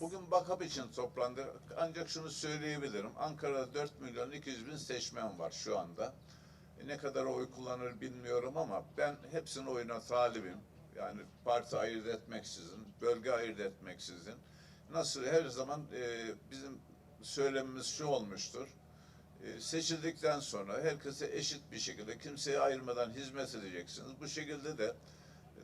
Bugün bakap için toplandı. Ancak şunu söyleyebilirim. Ankara'da 4 milyon 200 bin seçmen var şu anda. E, Ne kadar oy kullanır bilmiyorum ama ben hepsinin oyuna talibim. Yani parti ayırt etmeksizin, bölge ayırt etmeksizin. Nasıl her zaman e, bizim söylemimiz şu olmuştur. E, seçildikten sonra herkese eşit bir şekilde kimseye ayırmadan hizmet edeceksiniz. Bu şekilde de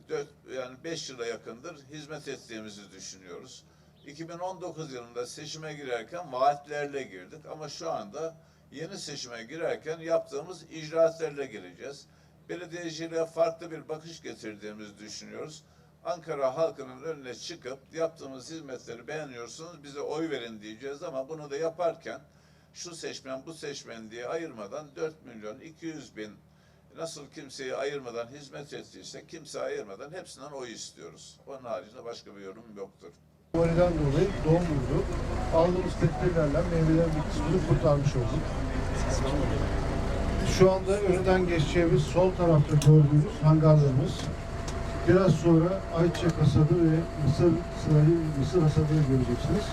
dört, yani 5 yıla yakındır hizmet ettiğimizi düşünüyoruz. 2019 yılında seçime girerken vaatlerle girdik ama şu anda yeni seçime girerken yaptığımız icraatlerle gireceğiz. Belediyeciliğe farklı bir bakış getirdiğimizi düşünüyoruz. Ankara halkının önüne çıkıp yaptığımız hizmetleri beğeniyorsunuz bize oy verin diyeceğiz ama bunu da yaparken şu seçmen bu seçmen diye ayırmadan 4 milyon 200 bin nasıl kimseyi ayırmadan hizmet ettiyse kimse ayırmadan hepsinden oy istiyoruz. Onun haricinde başka bir yorum yoktur. Validen dolayı doğum vurdu. Aldığımız tedbirlerle meyvelerin bir kısmını kurtarmış olduk. Şu anda önünden geçeceğimiz sol tarafta gördüğünüz hangarlarımız. Biraz sonra ayçiçek hasadı ve mısır sırayı, mısır hasadını göreceksiniz.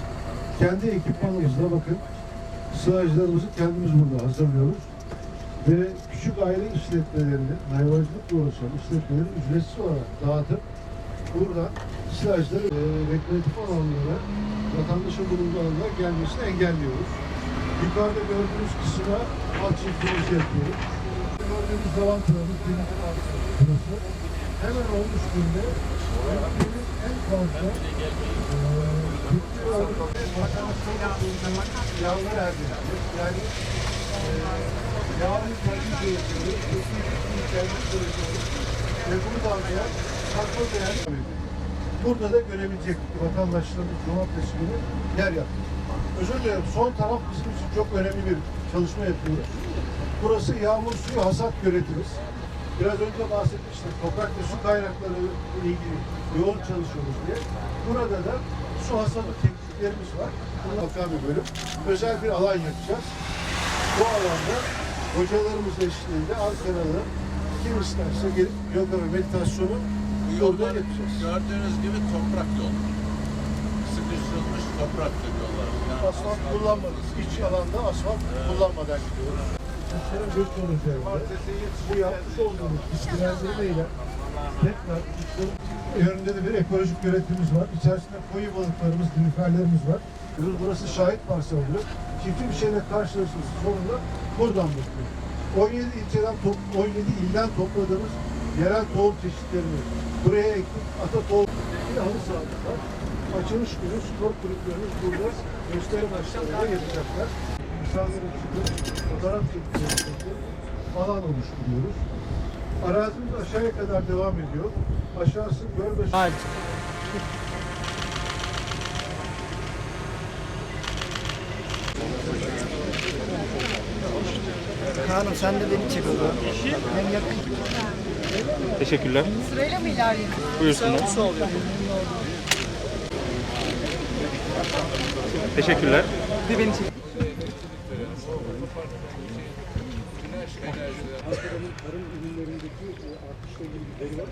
Kendi ekipmanımızla bakın sığaclarımızı kendimiz burada hazırlıyoruz. Ve küçük aile işletmelerinin, hayvancılıkla uğraşan işletmelerin ücretsiz olarak dağıtıp buradan silajları e, rekreatif alanlara, vatandaşın bulunduğu alanlara gelmesini engelliyoruz. Yukarıda gördüğünüz kısma alt çiftliğimizi yapıyoruz. Gördüğünüz lavantalarımız denizin altı burası. Hemen onun üstünde ülkenin en fazla e, bitki örneği yağlar erdiler. Yani e, yağın kendi kesinlikle kendi üretimi ve bunu da anlayan saklı değerli Burada da görebilecek vatandaşlarımız cumartesi yer yaptık. Özür dilerim son taraf bizim için çok önemli bir çalışma yapıyoruz. Burası yağmur suyu hasat göletimiz. Biraz önce bahsetmiştim. Toprak ve su kaynakları ile ilgili yoğun çalışıyoruz diye. Burada da su hasadı tekniklerimiz var. Bunlar bakan bir bölüm. Özel bir alan yapacağız. Bu alanda hocalarımız eşliğinde Ankaralı kim isterse gelip yoga ve meditasyonu Bu yolda yollar yapacağız. gördüğünüz gibi toprak yol. Sıkıştırılmış toprak yollar. Yani Asfalt kullanmadık. İç alanda asfalt kullanmadan gidiyoruz. Mesela bir konu üzerinde bu yapmış olduğumuz bilgilendirmeyle tekrar yönünde de bir ekolojik üretimimiz var. İçerisinde koyu balıklarımız, nilüferlerimiz var. Burası şahit varsa oluyor. Çiftli bir şeyle karşılaşırsa sonunda buradan bakıyor. 17 ilçeden, top- 17 ilden topladığımız yerel tohum çeşitlerini buraya ektik. Ata tohum bir halı sahamız var. Açılış günü spor kulüplerimiz burada gösteri maçlarıyla yapacaklar. İnsanların çıkıp fotoğraf çektikleri alan oluşturuyoruz. Arazimiz aşağıya kadar devam ediyor. Aşağısı Gölbaşı. Kaan'ım sen de beni çek o zaman. Hem yakın. Teşekkürler. Sırayla mı ilerleyelim? Buyursunlar. Teşekkürler. Bir beni çek. Ankara'nın tarım ürünlerindeki artışla ilgili bir veri var.